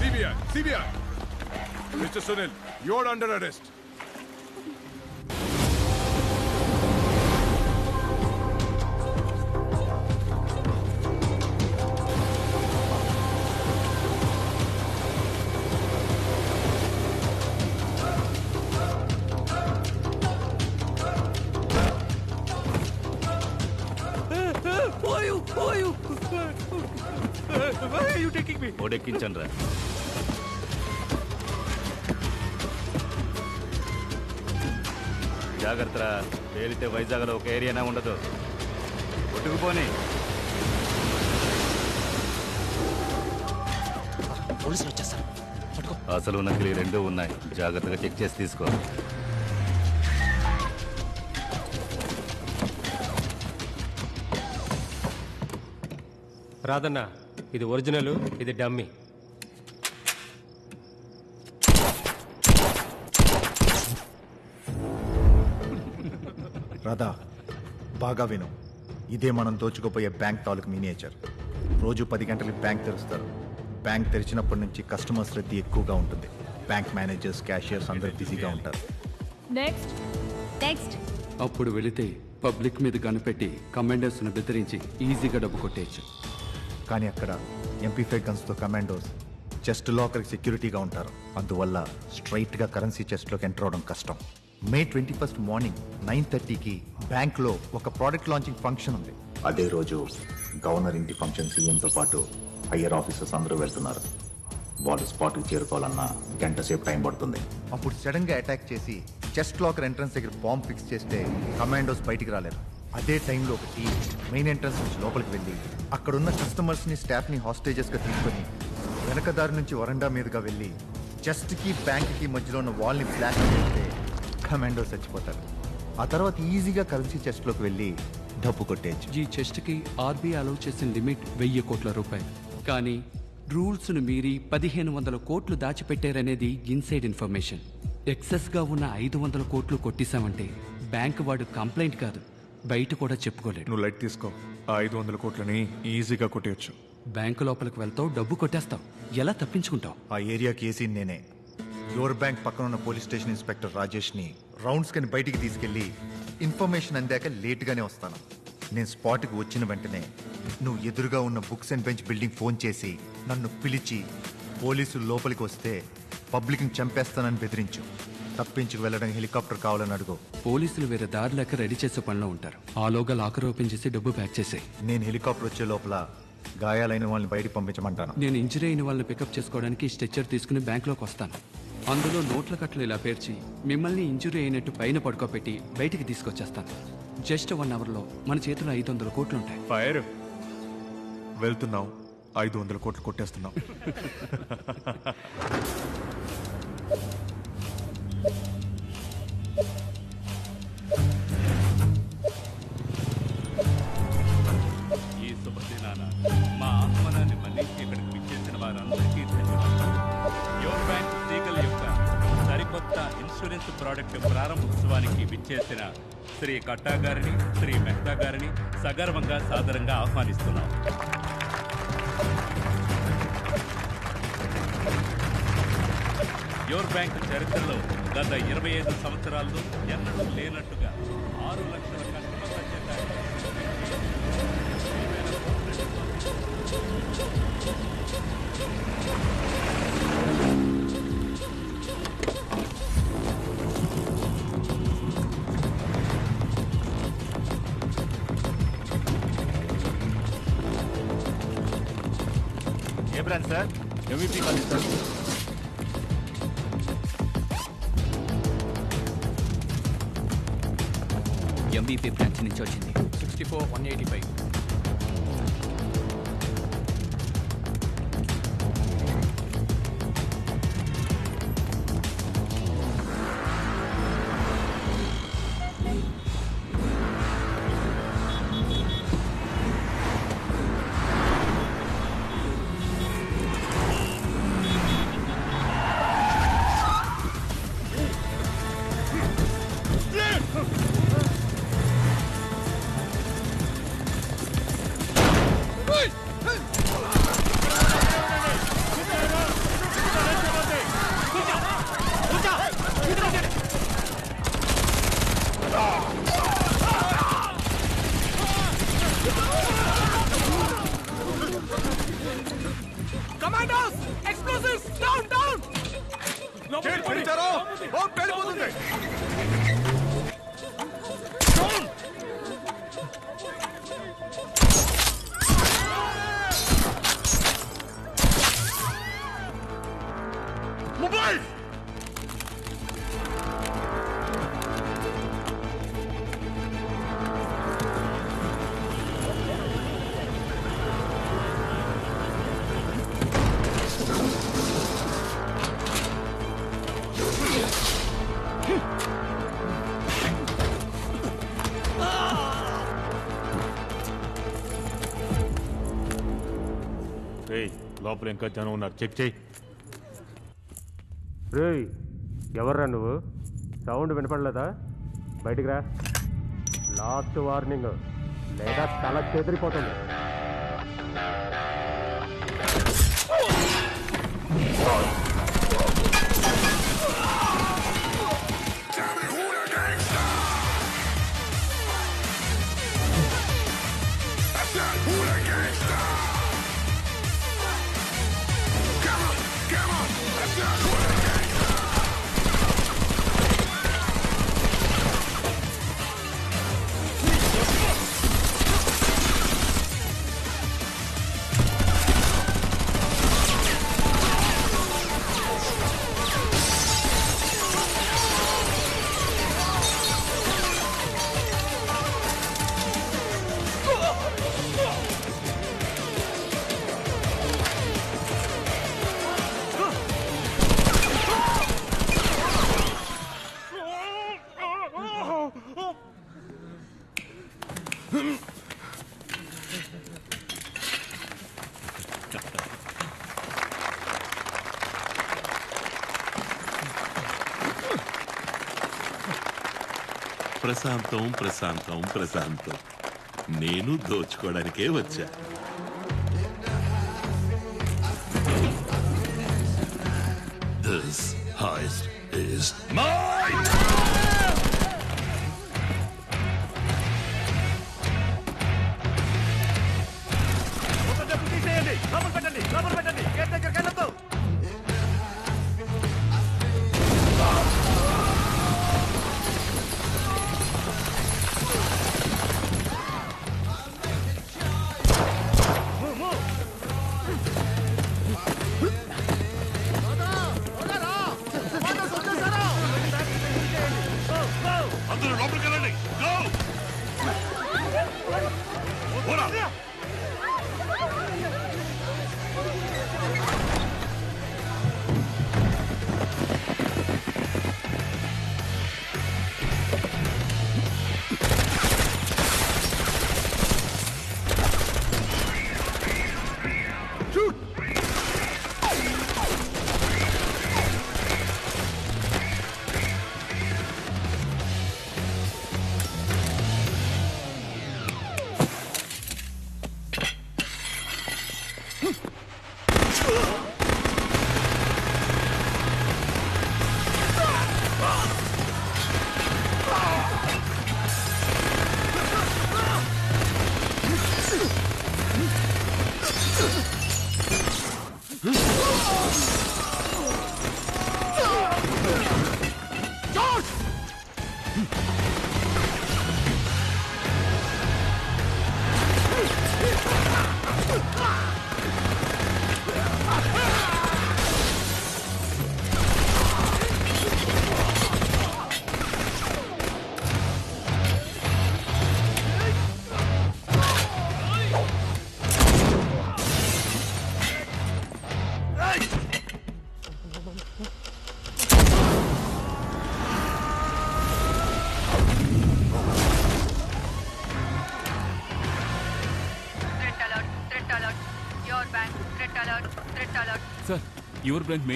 CBI, CBI. Mr. Sunil, you're under arrest. ఓడెక్కించండి రా జాగ్రత్త పేలితే వైజాగ్లో ఒక ఏరియానే ఉండదు. కొట్టుకుపోని పోలీసులు వచ్చేస్తారు. పట్టుకో. అసలు నకిలీ రెండూ ఉన్నాయి. జాగ్రత్తగా చెక్ చేసి తీసుకో. రాదన్న ఇది ఒరిజినల్ ఇది డమ్మీ. రాధా బాగా విను. ఇదే మనం దోచుకుపోయే బ్యాంక్ తాలూకు మినియేచర్. రోజు పది గంటలకు బ్యాంక్ తెరుస్తారు. బ్యాంక్ తెరిచినప్పటి నుంచి కస్టమర్స్ రద్దీ ఎక్కువగా ఉంటుంది. బ్యాంక్ మేనేజర్స్ క్యాషియర్స్ అందరూ బిజీగా ఉంటారు. నెక్స్ట్. నెక్స్ట్. అప్పుడు వెళితే పబ్లిక్ మీద కనిపెట్టి కమాండర్స్ను బెదిరించి ఈజీగా డబ్బు కొట్టేయచ్చు. కానీ అక్కడ ఎంపీ ఫైవ్ గన్స్తో కమాండోస్ చెస్ట్ లాకర్కి సెక్యూరిటీగా ఉంటారు. అందువల్ల స్ట్రైట్గా కరెన్సీ చెస్ట్లోకి ఎంటర్ అవడం కష్టం. May twenty first morning nine థర్టీకి బ్యాంక్లో ఒక ప్రోడక్ట్ లాంచింగ్ ఫంక్షన్ ఉంది. అదే రోజు గవర్నర్ ఇంటి ఫంక్షన్ సీఎంతో పాటు హయ్యర్ ఆఫీసర్స్ అందరూ వెళ్తున్నారు. వాళ్ళు స్పాట్కి చేరుకోవాలన్నా గంట సేపు టైం పడుతుంది. అప్పుడు సడన్గా అటాక్ చేసి చెస్ట్ లాకర్ ఎంట్రన్స్ దగ్గర బాంబ్ ఫిక్స్ చేస్తే కమాండోస్ బయటికి రాలేరు. అదే టైంలో ఒక టీం మెయిన్ ఎంట్రన్స్ నుంచి లోపలికి వెళ్ళి అక్కడున్న కస్టమర్స్ని స్టాఫ్ని హాస్టేజెస్గా తీసుకొని వెనక దారి నుంచి వరండా మీదుగా వెళ్ళి చెస్ట్కి బ్యాంక్కి మధ్యలో ఉన్న వాల్ని బ్లాక్ చేస్తే కమాండో చచ్చిపోతారు. ఆ తర్వాత ఈజీగా కరెన్సీ చెస్ట్లోకి వెళ్ళి డబ్బు కొట్టేయచ్చు. ఈ చెస్ట్కి ఆర్బీఐ అలౌ చేసిన లిమిట్ వెయ్యి కోట్ల రూపాయలు. కానీ రూల్స్ను మీరి పదిహేను వందల కోట్లు దాచిపెట్టారనేది ఇన్సైడ్ ఇన్ఫర్మేషన్. ఎక్సెస్గా ఉన్న ఐదు వందల కోట్లు కొట్టేశామంటే బ్యాంక్ వాడు కంప్లైంట్ కాదు. బయట కూడా చెప్పుకోలేడు. నువ్వు లైట్ తీసుకో. ఆ ఐదు వందల కోట్లని ఈజీగా కొట్టేయచ్చు. బ్యాంకు లోపలికి వెళ్తావు డబ్బు కొట్టేస్తావు. ఎలా తప్పించుకుంటావు? ఆ ఏరియాకి ఏసీ నేనే. యోర్ బ్యాంక్ పక్కన ఉన్న పోలీస్ స్టేషన్ ఇన్స్పెక్టర్ రాజేష్ని రౌండ్స్ కని బయటికి తీసుకెళ్ళి ఇన్ఫర్మేషన్ అందాక లేట్ గానే వస్తాను. నేను స్పాట్కి వచ్చిన వెంటనే నువ్వు ఎదురుగా ఉన్న books and bench building phone చేసి నన్ను పిలిచి పోలీసులు లోపలికి వస్తే పబ్లిక్ని చంపేస్తానని బెదిరించు. తప్పించుకు వెళ్ళడం హెలికాప్టర్ కావాలని అడుగు. పోలీసులు వేరే దారి లేక రెడీ చేసే పనిలో ఉంటారు. ఆలోగా లాకర్ ఓపెన్ చేసి డబ్బు ప్యాక్ చేసేయి. నేను హెలికాప్టర్ వచ్చే లోపల గాయాలైన వాళ్ళని బయటికి పంపించమంటాను. నేను ఇంజరీ అయిన వాళ్ళని పికప్ చేసుకోవడానికి స్ట్రెచ్చర్ తీసుకుని బ్యాంక్లోకి వస్తాను. అందులో నోట్ల కట్టలు ఇలా పేర్చి మిమ్మల్ని ఇంజురీ అయినట్టు పైన పడుకోబెట్టి బయటికి తీసుకొచ్చేస్తాను. జస్ట్ వన్ అవర్లో మన చేతిలో ఐదు వందల కోట్లు ఉంటాయి. ఫైర్. వెళ్తున్నావు ఐదు వందల కోట్లు కొట్టేస్తున్నావు ఈ శుభదినాన మా ఆహ్వానాన్ని మన్నించి ఇక్కడికి విచ్చేసిన వారందరికీ ధన్యవాదాలు. యోర్ బ్యాంక్ సీగల్ యొక్క సరికొత్త ఇన్సూరెన్స్ ప్రోడక్ట్ ప్రారంభోత్సవానికి విచ్చేసిన శ్రీ కట్టా గారిని శ్రీ మెహతా గారిని సగర్వంగా సాదరంగా ఆహ్వానిస్తున్నాం. యోర్ బ్యాంక్ చరిత్రలో గత ఇరవై ఐదు సంవత్సరాల్లో ఎన్నడూ లేనట్టుగా ఆరు లక్షల కస్టమర్ల చేత ఏ brand sir? MVP college sir. MBP branch నుంచి వచ్చింది. Sixty four one eighty five. లోపల ఇంకా జనం ఉన్నారు. చెక్ చేయి. రేయ్ ఎవర్రా నువ్వు? సౌండ్ వినపడలేదా? బయటికి రా. Last warning. లేదా తల చెదిరిపోతుంది. Yeah. ప్రశాంతం ప్రశాంతం ప్రశాంతం నేను దోచుకోవడానికే వచ్చా This heist is mine! Sir your branch